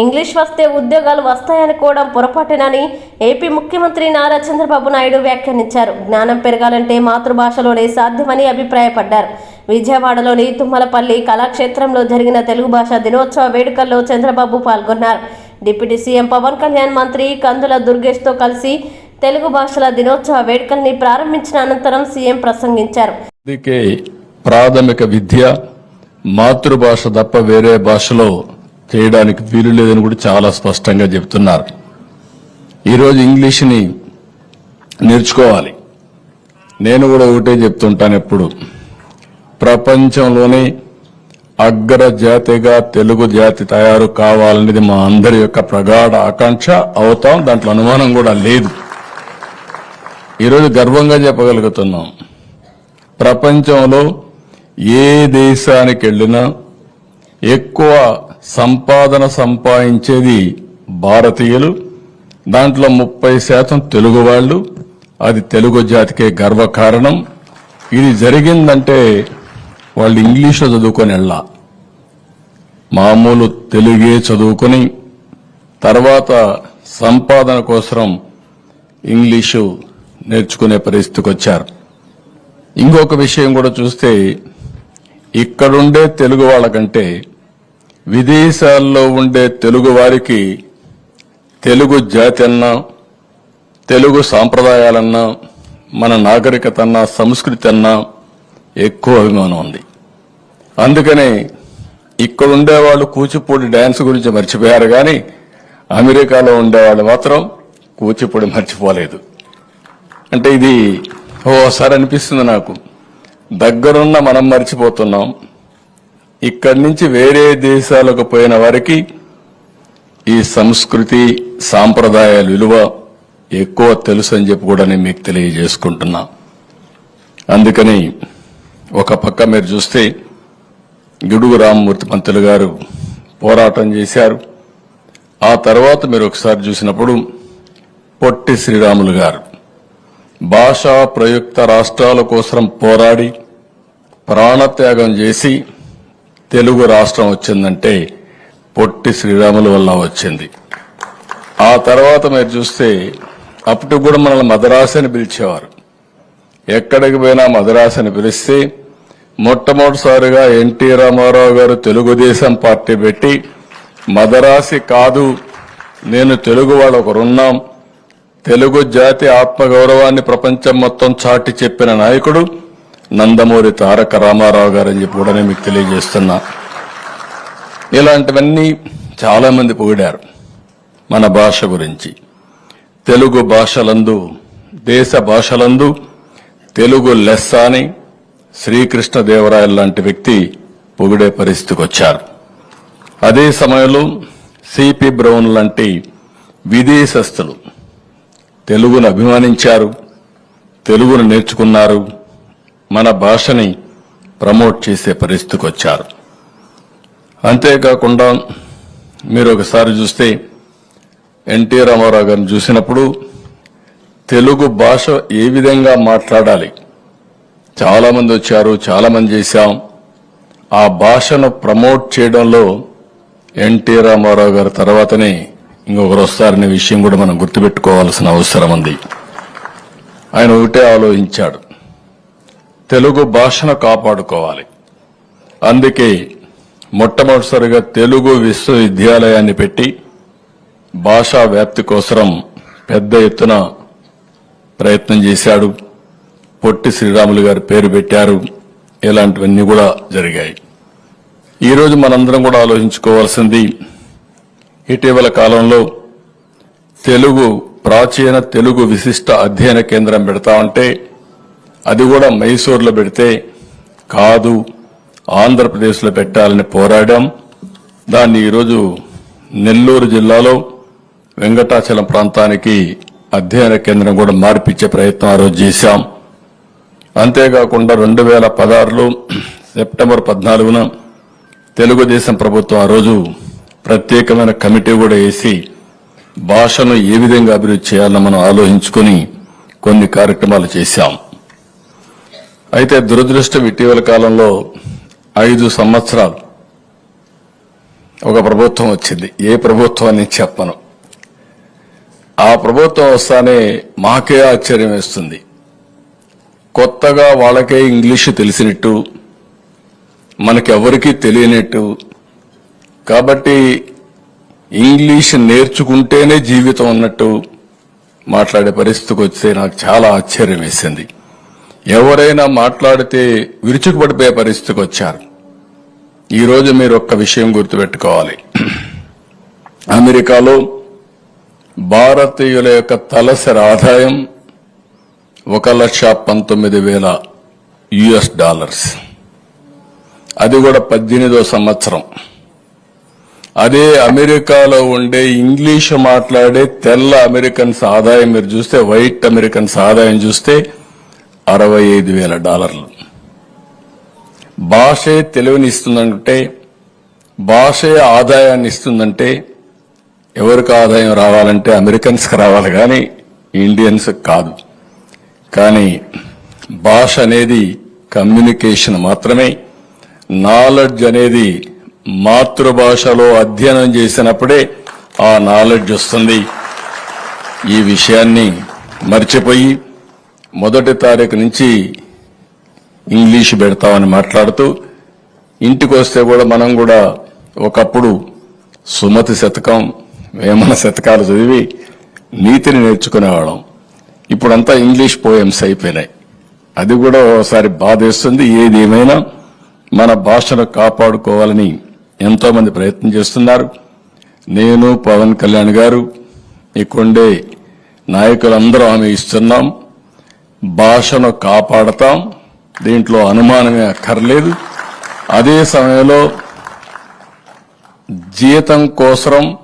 English వస్తే ఉద్యోగాలు వస్తాయనుకోవడం పొరపాటేనని AP ముఖ్యమంత్రి నారా చంద్రబాబు నాయుడు వ్యాఖ్యానించారు. జ్ఞానం పెరగాలంటే మాతృభాషలోనే సాధ్యమని అభిప్రాయపడ్డారు. విజయవాడలోని తుమ్మలపల్లి కళాక్షేత్రంలో జరిగిన తెలుగు భాష దినోత్సవ వేడుకల్లో చంద్రబాబు పాల్గొన్నారు. డిప్యూటీ సీఎం పవన్ కళ్యాణ్ మంత్రి కందుల దుర్గేష్తో కలిసి తెలుగు భాషల దినోత్సవ వేడుకల్ని ప్రారంభించిన అనంతరం సీఎం ప్రసంగించారు. ప్రాథమిక విద్య మాతృభాష తప్ప వేరే భాషలో చేయడానికి వీలు లేదని కూడా చాలా స్పష్టంగా చెబుతున్నారు. ఈరోజు ఇంగ్లీష్ని నేర్చుకోవాలి. నేను కూడా ఒకటే చెప్తుంటాను ఎప్పుడు. ప్రపంచంలోనే అగ్ర జాతిగా తెలుగు జాతి తయారు కావాలనేది మా అందరి యొక్క ప్రగాఢ ఆకాంక్ష అవుతాం దాంట్లో అనుమానం కూడా లేదు. ఈరోజు గర్వంగా చెప్పగలుగుతున్నాం. ప్రపంచంలో ఏ దేశానికి వెళ్ళినా ఎక్కువ సంపాదన సంపాదించేది భారతీయులు దాంట్లో ముప్పై శాతం తెలుగు వాళ్ళు. అది తెలుగు జాతికే గర్వకారణం. ఇది జరిగిందంటే వాళ్ళు ఇంగ్లీష్లో చదువుకొని వెళ్ళా మామూలు తెలుగే చదువుకొని తర్వాత సంపాదన కోసం ఇంగ్లీషు నేర్చుకునే పరిస్థితికి వచ్చారు ఇంకొక విషయం కూడా చూస్తే ఇక్కడుండే తెలుగు వాళ్ళకంటే విదేశాల్లో ఉండే తెలుగు వారికి తెలుగు జాతి అన్నా తెలుగు సాంప్రదాయాలన్నా మన నాగరికత అన్నా సంస్కృతి అన్నా ఎక్కువ అభిమానం ఉంది. అందుకనే ఇక్కడ ఉండేవాళ్ళు కూచిపూడి డ్యాన్స్ గురించి మర్చిపోయారు కానీ అమెరికాలో ఉండేవాళ్ళు మాత్రం కూచిపూడి మర్చిపోలేదు. అంటే ఇది ఓసారి అనిపిస్తుంది నాకు. దగ్గరున్న మనం మర్చిపోతున్నాం. ఇక్కడి నుంచి వేరే దేశాలకు పోయిన వారికి ఈ సంస్కృతి సాంప్రదాయాల విలువ ఎక్కువ తెలుసు అని చెప్పి కూడా నేను మీకు తెలియజేసుకుంటున్నా. అందుకని ఒక పక్క మీరు చూస్తే గిడుగు రామమూర్తి పంతులు గారు పోరాటం చేశారు. ఆ తర్వాత మీరు ఒకసారి చూసినప్పుడు పొట్టి శ్రీరాములు గారు భాషా ప్రయుక్త రాష్ట్రాల కోసం పోరాడి ప్రాణత్యాగం చేసి తెలుగు రాష్ట్రం వచ్చిందంటే పొట్టి శ్రీరాముల వల్ల వచ్చింది. ఆ తర్వాత మీరు చూస్తే అప్పుడు కూడా మనల్ని మదరాసి అని పిలిచేవారు. ఎక్కడికి పోయినా మదరాసి అని పిలిస్తే మొట్టమొదటిసారిగా ఎన్టీ రామారావు గారు తెలుగుదేశం పార్టీ పెట్టి మదరాసి కాదు నేను తెలుగు వాళ్ళు ఒకరున్నాం తెలుగు జాతి ఆత్మగౌరవాన్ని ప్రపంచం మొత్తం చాటి చెప్పిన నాయకుడు నందమూరి తారక రామారావు గారని చెప్పి కూడా మీకు తెలియజేస్తున్నా. ఇలాంటివన్నీ చాలామంది పొగిడారు మన భాష గురించి. తెలుగు భాషలందు దేశ భాషలందు తెలుగు లెస్స అని శ్రీకృష్ణదేవరాయలు లాంటి వ్యక్తి పొగిడే పరిస్థితికి వచ్చారు. అదే సమయంలో సిపి బ్రౌన్ లాంటి విదేశస్తులు తెలుగును అభిమానించారు తెలుగును నేర్చుకున్నారు మన భాషని ప్రమోట్ చేసే పరిస్థితికి వచ్చారు. అంతేకాకుండా మీరు ఒకసారి చూస్తే ఎన్టీ రామారావు గారిని చూసినప్పుడు తెలుగు భాష ఏ విధంగా మాట్లాడాలి? చాలామంది వచ్చారు చాలామంది చేశాం. ఆ భాషను ప్రమోట్ చేయడంలో ఎన్టీ రామారావు గారి తర్వాతనే ఇంకొకరు వస్తారనే విషయం కూడా మనం గుర్తుపెట్టుకోవాల్సిన అవసరం ఉంది. ఆయన ఒకటే ఆలోచించాడు. తెలుగు భాషను కాపాడుకోవాలి. అందుకే మొట్టమొదటిసారిగా తెలుగు విశ్వవిద్యాలయాన్ని పెట్టి భాషా వ్యాప్తి కోసరం పెద్ద ఎత్తున ప్రయత్నం చేశాడు. పొట్టి శ్రీరాములు గారు పేరు పెట్టారు. ఇలాంటివన్నీ కూడా జరిగాయి. ఈరోజు మనందరం కూడా ఆలోచించుకోవాల్సింది ఇటీవల కాలంలో తెలుగు ప్రాచీన తెలుగు విశిష్ట అధ్యయన కేంద్రం పెడతా ఉంటే అది కూడా మైసూర్లో పెడితే కాదు ఆంధ్రప్రదేశ్లో పెట్టాలని పోరాడాం. దాన్ని ఈరోజు నెల్లూరు జిల్లాలో వెంకటాచలం ప్రాంతానికి అధ్యయన కేంద్రం కూడా మార్పిచ్చే ప్రయత్నం ఆ రోజు చేశాం. అంతేకాకుండా రెండు వేల పదహారులో సెప్టెంబర్ పద్నాలుగున తెలుగుదేశం ప్రభుత్వం ఆ రోజు ప్రత్యేకమైన కమిటీ కూడా వేసి భాషను ఏ విధంగా అభివృద్ధి చేయాలని మనం ఆలోచించుకుని కొన్ని కార్యక్రమాలు చేశాం. అయితే దురదృష్టం ఇటీవల కాలంలో ఐదు సంవత్సరాలు ఒక ప్రభుత్వం వచ్చింది. ఏ ప్రభుత్వం అని చెప్పను. ఆ ప్రభుత్వం వస్తానే మాకే ఆశ్చర్యం వేస్తుంది. కొత్తగా వాళ్ళకే ఇంగ్లీషు తెలిసినట్టు మనకెవరికీ తెలియనట్టు. కాబట్టి ఇంగ్లీష్ నేర్చుకుంటేనే జీవితం ఉన్నట్టు మాట్లాడే పరిస్థితికి వస్తే నాకు చాలా ఆశ్చర్యం వేసింది. ఎవరైనా మాట్లాడితే విరుచుకుపడిపోయే పరిస్థితికి వచ్చారు. ఈరోజు మీరు ఒక్క విషయం గుర్తుపెట్టుకోవాలి. అమెరికాలో భారతీయుల యొక్క తలసరి ఆదాయం ఒక లక్ష పంతొమ్మిది వేల యుఎస్ డాలర్స్. అది కూడా పద్దెనిమిదో సంవత్సరం. అదే అమెరికాలో ఉండే ఇంగ్లీష్ మాట్లాడే తెల్ల అమెరికన్స్ ఆదాయం మీరు చూస్తే వైట్ అమెరికన్స్ ఆదాయం చూస్తే అరవై ఐదు వేల డాలర్లు. భాషే తెలివినిస్తుందంటే భాషే ఆదాయాన్ని ఇస్తుందంటే ఎవరికి ఆదాయం రావాలంటే అమెరికన్స్కి రావాలి కానీ ఇండియన్స్ కాదు. కానీ భాష అనేది కమ్యూనికేషన్ మాత్రమే. నాలెడ్జ్ అనేది మాతృభాషలో అధ్యయనం చేసినప్పుడే ఆ నాలెడ్జ్ వస్తుంది. ఈ విషయాన్ని మర్చిపోయి మొదటి తారీఖు నుంచి ఇంగ్లీష్ పెడతామని మాట్లాడుతూ ఇంటికి వస్తే కూడా మనం కూడా ఒకప్పుడు సుమతి శతకం వేమన శతకాలు చదివి నీతిని నేర్చుకునేవాళ్ళం. ఇప్పుడంతా ఇంగ్లీష్ పోయమ్స్ అయిపోయినాయి. అది కూడా ఒకసారి బాధేస్తుంది. ఏది ఏమైనా మన భాషను కాపాడుకోవాలని ఎంతోమంది ప్రయత్నం చేస్తున్నారు. నేను పవన్ కళ్యాణ్ గారు ఇక్కడుండే నాయకులందరూ హామీ ఇస్తున్నాం. భాషను కాపాడతాం. దీంట్లో అనుమానమే అక్కర్లేదు. అదే సమయంలో జీతం కోసం